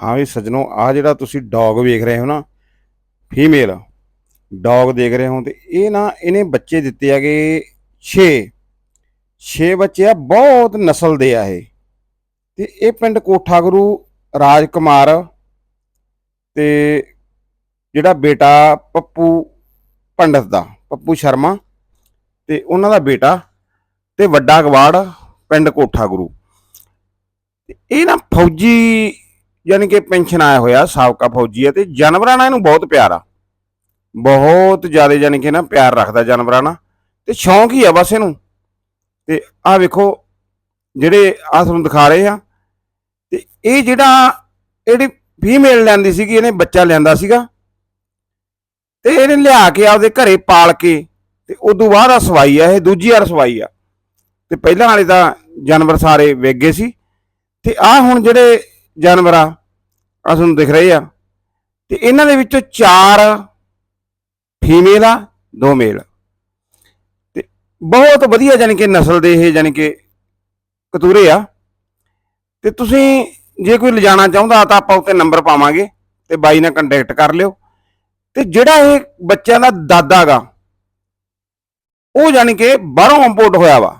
ਹਾਂ ਵੀ ਸੱਜਣੋ ਆ ਜਿਹੜਾ ਤੁਸੀਂ ਡੌਗ ਵੇਖ ਰਹੇ ਹੋ ਨਾ ਫੀਮੇਲ ਡੌਗ ਦੇਖ ਰਹੇ ਹੋ ਤੇ ਇਹ ਨਾ ਇਹਨੇ ਬੱਚੇ ਦਿੱਤੇ ਹੈਗੇ 6 6 ਬੱਚੇ ਆ, ਬਹੁਤ ਨਸਲ ਦੇ ਆ ਇਹ। ਤੇ ਇਹ ਪਿੰਡ ਕੋਠਾ ਗੁਰੂ ਰਾਜ ਕੁਮਾਰ ਤੇ ਜਿਹੜਾ ਬੇਟਾ ਪੱਪੂ ਪੰਡਤ ਦਾ, ਪੱਪੂ ਸ਼ਰਮਾ ਤੇ ਉਹਨਾਂ ਦਾ ਬੇਟਾ ਤੇ ਵੱਡਾ ਗਵਾੜ ਪਿੰਡ ਕੋਠਾ ਗੁਰੂ। ਇਹ ਨਾ ਫੌਜੀ ਯਾਨੀ ਕਿ ਪੈਨਸ਼ਨ ਆਇਆ ਹੋਇਆ ਸਾਬਕਾ ਫੌਜੀ ਹੈ ਤੇ ਜਾਨਵਰਾਂ ਨਾਲ ਇਹਨੂੰ ਬਹੁਤ ਪਿਆਰ ਆ। ਬਹੁਤ ਜ਼ਿਆਦਾ ਯਾਨੀ ਕਿ ਨਾ ਪਿਆਰ ਰੱਖਦਾ ਜਾਨਵਰਾਂ ਨਾਲ। ਤੇ ਸ਼ੌਂਕ ਹੀ ਆ ਬਸ ਇਹਨੂੰ। ਤੇ ਆਹ ਵੇਖੋ ਜਿਹੜੇ ਆਹ ਤੁਹਾਨੂੰ ਦਿਖਾ ਰਹੇ ਆ। ਤੇ ਇਹ ਜਿਹੜਾ ਇਹਦੀ ਫੀਮੇਲ ਲੈਂਦੀ ਸੀਗੀ, ਇਹਨੇ ਬੱਚਾ ਲਿਆਂਦਾ ਸੀਗਾ। ਤੇ ਇਹਨੇ ਲਿਆ ਕੇ ਆਪਦੇ ਘਰੇ ਪਾਲ ਕੇ ਤੇ ਉਦੋਂ ਬਾਅਦ ਆ ਸਵਾਈ ਆ, ਇਹ ਦੂਜੀ ਵਾਰ ਸਵਾਈ ਆ। ਤੇ ਪਹਿਲਾਂ ਵਾਲੇ ਤਾਂ ਜਾਨਵਰ ਸਾਰੇ ਵੇਗੇ ਸੀ। ਤੇ ਆ ਹੁਣ ਜਿਹੜੇ ਜਾਨਵਰ ਆ ਆਹ ਤੁਹਾਨੂੰ ਦਿਖ ਰਹੇ ਆ। ਤੇ ਇਹਨਾਂ ਦੇ ਵਿੱਚੋਂ ਚਾਰ ਫੀਮੇਲ ਆ, ਦੋ ਮੇਲ। ਤੇ ਬਹੁਤ ਵਧੀਆ ਜਾਨੀ ਕਿ ਨਸਲ ਦੇ ਇਹ ਜਾਨੀ ਕਿ ਕਤੂਰੇ ਆ। ਤੇ ਤੁਸੀਂ ਜੇ ਕੋਈ ਲਿਜਾਣਾ ਚਾਹੁੰਦਾ ਤਾਂ ਆਪਾਂ ਉੱਤੇ ਨੰਬਰ ਪਾਵਾਂਗੇ ਤੇ ਬਾਈ ਨਾਲ ਕੰਟੈਕਟ ਕਰ ਲਿਓ। ਤੇ ਜਿਹੜਾ ਇਹ ਬੱਚਿਆਂ ਦਾ ਦਾਦਾ ਗਾ, ਉਹ ਜਾਨੀ ਕਿ ਬਾਹਰੋਂ ਇੰਪੋਰਟ ਹੋਇਆ ਵਾ।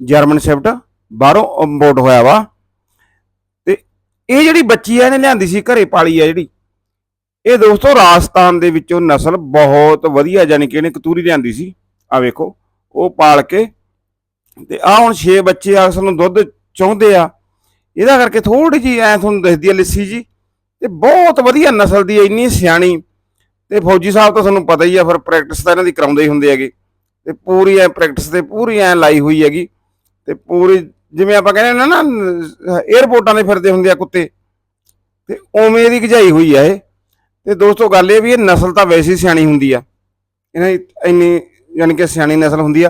ਜਰਮਨ ਸ਼ਿਫਟ ਬਾਹਰੋਂ ਇੰਪੋਰਟ ਹੋਇਆ ਵਾ। ਇਹ ਜਿਹੜੀ ਬੱਚੀ ਆ, ਇਹਨੇ ਲਿਆਂਦੀ ਸੀ, ਘਰੇ ਪਾਲੀ ਆ ਜਿਹੜੀ। ਇਹ ਦੋਸਤੋ, ਰਾਜਸਥਾਨ ਦੇ ਵਿੱਚੋਂ ਨਸਲ ਬਹੁਤ ਵਧੀਆ ਜਾਨੀ ਕਿ ਇਹਨੇ ਕਤੂਰੀ ਲਿਆਂਦੀ ਸੀ। ਆ ਵੇਖੋ, ਉਹ ਪਾਲ ਕੇ, ਤੇ ਆ ਹੁਣ 6 ਬੱਚੇ ਆ ਨੂੰ ਦੁੱਧ ਚਾਹੁੰਦੇ ਆ। ਇਹਦਾ ਕਰਕੇ ਥੋੜੀ ਜੀ ਐ ਤੁਹਾਨੂੰ ਦੱਸਦੀ ਆ ਲੱਸੀ ਜੀ, ਤੇ ਬਹੁਤ ਵਧੀਆ ਨਸਲ ਦੀ ਇੰਨੀ ਸਿਆਣੀ। ਤੇ ਫੌਜੀ ਸਾਹਿਬ ਤਾਂ ਤੁਹਾਨੂੰ ਪਤਾ ਹੀ ਆ, ਫਿਰ ਪ੍ਰੈਕਟਿਸ ਤਾਂ ਇਹਨਾਂ ਦੀ ਕਰਾਉਂਦੇ ਹੀ ਹੁੰਦੇ ਹੈਗੇ। ਤੇ ਪੂਰੀ ਐ ਪ੍ਰੈਕਟਿਸ ਤੇ ਪੂਰੀ ਐ ਲਾਈ ਹੋਈ ਹੈਗੀ। ਤੇ ਪੂਰੀ ਜਿਵੇਂ ਆਪਾਂ ਕਹਿੰਦੇ ਨੇ, ਨਾ 에어ਪੋਰਟਾਂ ਦੇ ਫਿਰਦੇ ਹੁੰਦੇ ਆ ਕੁੱਤੇ। ਤੇ ਉਵੇਂ ਦੀ ਗਜਾਈ ਹੋਈ ਆ ਇਹ। ਤੇ ਦੋਸਤੋ, ਗੱਲ ਇਹ ਵੀ ਇਹ ਨਸਲ ਤਾਂ ਵੈਸੇ ਹੀ ਸਿਆਣੀ ਹੁੰਦੀ ਆ। ਇਹਨਾਂ ਦੀ ਇੰਨੀ, ਯਾਨੀ ਕਿ ਸਿਆਣੀ ਨਸਲ ਹੁੰਦੀ ਆ।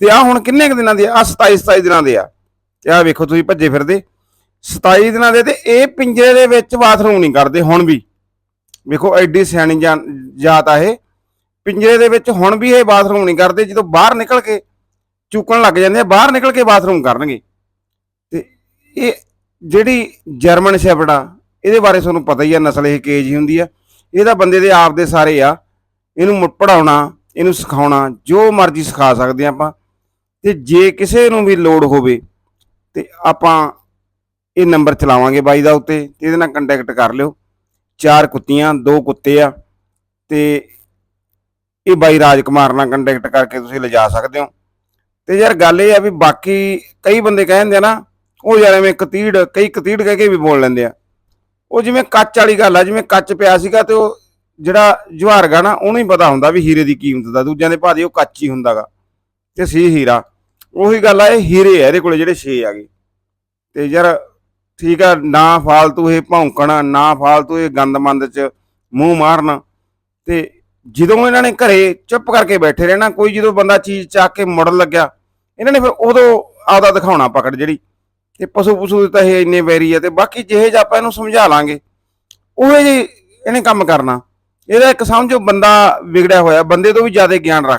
ਤੇ ਆ ਹੁਣ ਕਿੰਨੇ ਕੁ ਦਿਨਾਂ ਦੀ ਆ? ਆਹ 27 27 ਦਿਨਾਂ ਦੇ ਆ। ਤੇ ਆ ਵੇਖੋ ਤੁਸੀਂ ਭੱਜੇ ਫਿਰਦੇ। 27 ਦਿਨਾਂ ਦੇ ਤੇ ਇਹ ਪਿੰਜਰੇ ਦੇ ਵਿੱਚ ਬਾਥਰੂਮ ਨਹੀਂ ਕਰਦੇ ਹੁਣ ਵੀ। ਵੇਖੋ, ਐਡੀ ਸਿਆਣੀ ਜਾਂ- ਜਾਤ ਆ ਇਹ। ਪਿੰਜਰੇ ਦੇ ਵਿੱਚ ਹੁਣ ਵੀ ਇਹ ਬਾਥਰੂਮ ਨਹੀਂ ਕਰਦੇ। ਜਦੋਂ ਬਾਹਰ ਨਿਕਲ ਕੇ ਚੁੱਕਣ ਲੱਗ ਜਾਂਦੇ ਆ, ਬਾਹਰ ਨਿਕਲ ਕੇ ਬਾਥਰੂਮ ਕਰਨਗੇ। ਇਹ ਜਿਹੜੀ ਜਰਮਨ ਸ਼ੈਫਰਡ ਆ, ਇਹਦੇ ਬਾਰੇ ਤੁਹਾਨੂੰ ਪਤਾ ਹੀ ਆ, ਨਸਲ ਇਹ ਕੇਜ ਹੀ ਹੁੰਦੀ ਆ। ਇਹ ਤਾਂ ਬੰਦੇ ਦੇ ਆਪ ਦੇ ਸਾਰੇ ਆ, ਇਹਨੂੰ ਮੁ- ਪੜ੍ਹਾਉਣਾ, ਇਹਨੂੰ ਸਿਖਾਉਣਾ, ਜੋ ਮਰਜ਼ੀ ਸਿਖਾ ਸਕਦੇ ਆ ਆਪਾਂ। ਤੇ ਜੇ ਕਿਸੇ ਨੂੰ ਵੀ ਲੋੜ ਹੋਵੇ, ਤੇ ਆਪਾਂ ਇਹ ਨੰਬਰ ਚਲਾਵਾਂਗੇ ਬਾਈ ਦਾ ਉੱਤੇ, ਤੇ ਇਹਦੇ ਨਾਲ ਕੰਟੈਕਟ ਕਰ ਲਿਓ। ਚਾਰ ਕੁੱਤੀਆਂ, ਦੋ ਕੁੱਤੇ ਆ, ਤੇ ਇਹ ਬਾਈ ਰਾਜਕੁਮਾਰ ਨਾਲ ਕੰਟੈਕਟ ਕਰਕੇ ਤੁਸੀਂ ਲਿਜਾ ਸਕਦੇ ਹੋ। ਤੇ ਯਾਰ ਗੱਲ ਇਹ ਆ ਵੀ ਬਾਕੀ ਕਈ ਬੰਦੇ ਕਹਿੰਦੇ ਆ ਨਾ ਉਹ ਯਾਰ ਐਵੇਂ ਕਤੀੜ ਕਈ ਕਤੀੜ ਕਹਿ ਕੇ ਵੀ ਬੋਲ ਲੈਂਦੇ ਆ। ਉਹ ਜਿਵੇਂ ਕੱਚ ਵਾਲੀ ਗੱਲ ਆ, ਜਿਵੇਂ ਕੱਚ ਪਿਆ ਸੀਗਾ ਤੇ ਉਹ ਜਿਹੜਾ ਜੁਹਾਰਗਾ ਨਾ, ਉਹਨੂੰ ਹੀ ਪਤਾ ਹੁੰਦਾ ਵੀ ਹੀਰੇ ਦੀ ਕੀਮਤ ਦਾ ਦੂਜਿਆਂ ਦੇ ਭਾਅ ਉਹ ਕੱਚ ਹੀ ਹੁੰਦਾਗਾ ਤੇ ਸੀ ਹੀਰਾ। ਉਹੀ ਗੱਲ ਆ, ਇਹ ਹੀਰੇ ਆ, ਇਹਦੇ ਕੋਲੇ ਜਿਹੜੇ 6 ਆ ਗਏ। ਤੇ ਯਾਰ ਠੀਕ ਆ, ਨਾ ਫਾਲਤੂ ਇਹ ਭੌਂਕਣ, ਨਾ ਫਾਲਤੂ ਇਹ ਗੰਦਮੰਦ ਚ ਮੂੰਹ ਮਾਰਨ। ਤੇ ਜਦੋਂ ਇਹਨਾਂ ਨੇ ਘਰੇ ਚੁੱਪ ਕਰਕੇ ਬੈਠੇ ਰਹਿਣਾ, ਕੋਈ ਜਦੋਂ ਬੰਦਾ ਚੀਜ਼ ਚੱਕ ਕੇ ਮੁੜਨ ਲੱਗਿਆ, ਇਹਨਾਂ ਨੇ ਫਿਰ ਉਦੋਂ ਆਪਦਾ ਦਿਖਾਉਣਾ ਪਕੜ ਜਿਹੜੀ। ਤੇ ਪਸ਼ੂ ਪਸ਼ੂ ਦੇ ਤਾਂ ਇਹ ਇੰਨੇ ਵੈਰੀ ਆ ਤੇ ਬਾਕੀ ਜਿਹੇ ਜਿਹਾ ਆਪਾਂ ਇਹਨੂੰ ਸਮਝਾ ਲਾਂਗੇ, ਉਹ ਜੇ ਇਹਨੇ ਕੰਮ ਕਰਨਾ। ਇਹਦਾ ਇੱਕ ਸਮਝੋ ਬੰਦਾ ਵਿਗੜਿਆ ਹੋਇਆ, ਬੰਦੇ ਤੋਂ ਵੀ ਜ਼ਿਆਦਾ ਗਿਆਨ ਰੱਖ